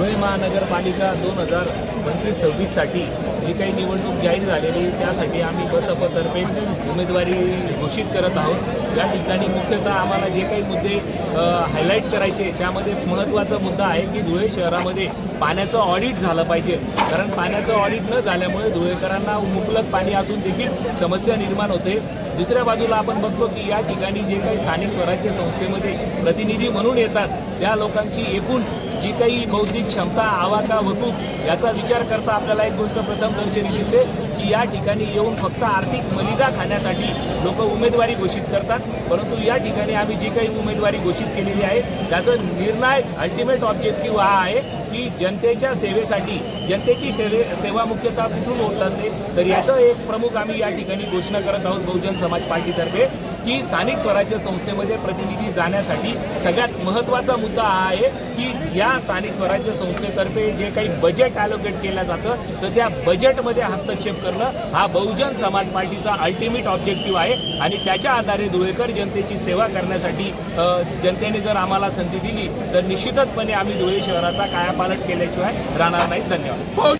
Oui. महानगरपालिका दोन हजार पंचवीस सव्वीससाठी जी काही निवडणूक जाहीर झालेली त्यासाठी आम्ही बसपतर्फे उमेदवारी घोषित करत आहोत. या ठिकाणी मुख्यतः आम्हाला जे काही मुद्दे हायलाईट करायचे त्यामध्ये महत्त्वाचा मुद्दा आहे की धुळे शहरामध्ये पाण्याचं ऑडिट झालं पाहिजे. कारण पाण्याचं ऑडिट न झाल्यामुळे धुळेकरांना मुबलक पाणी असून देखील समस्या निर्माण होते. दुसऱ्या बाजूला आपण बघतो की या ठिकाणी जे काही स्थानिक स्वराज्य संस्थेमध्ये प्रतिनिधी म्हणून येतात त्या लोकांची एकूण जी काही बौद्धिक क्षमता आवाका वकूक याचा विचार करता आपल्याला एक गोष्ट प्रथम दर्शनी दिसते. की या ठिकाणी येऊन फक्त आर्थिक मलिदा खाण्यासाठी लोक उमेदवारी घोषित करतात. परंतु या ठिकाणी आम्ही जी काही उमेदवारी घोषित केलेली आहे त्याचं निर्णायक अल्टिमेट ऑब्जेक्टिव्ह हा आहे की जनतेच्या सेवेसाठी जनतेची सेवे सेवा मुख्यतः कुठून होत असते तर याचं एक प्रमुख आम्ही या ठिकाणी घोषणा करत आहोत बहुजन समाज पार्टीतर्फे की स्थानिक स्वराज्य संस्थेमध्ये प्रतिनिधी जाण्यासाठी सगळ्यात महत्त्वाचा मुद्दा हा आहे की या स्थानिक स्वराज्य संस्थेतर्फे जे काही बजेट अलोकेट केलं जातं तर त्या बजेटमध्ये हस्तक्षेप करणं हा बहुजन समाज पार्टीचा अल्टिमेट ऑब्जेक्टिव्ह आहे. आणि त्याच्या आधारे धुळेकर जनतेची सेवा करण्यासाठी जनतेने जर आम्हाला संधी दिली तर निश्चितचपणे आम्ही धुळे शहराचा कायापालट केल्याशिवाय राहणार नाही धन्यवाद.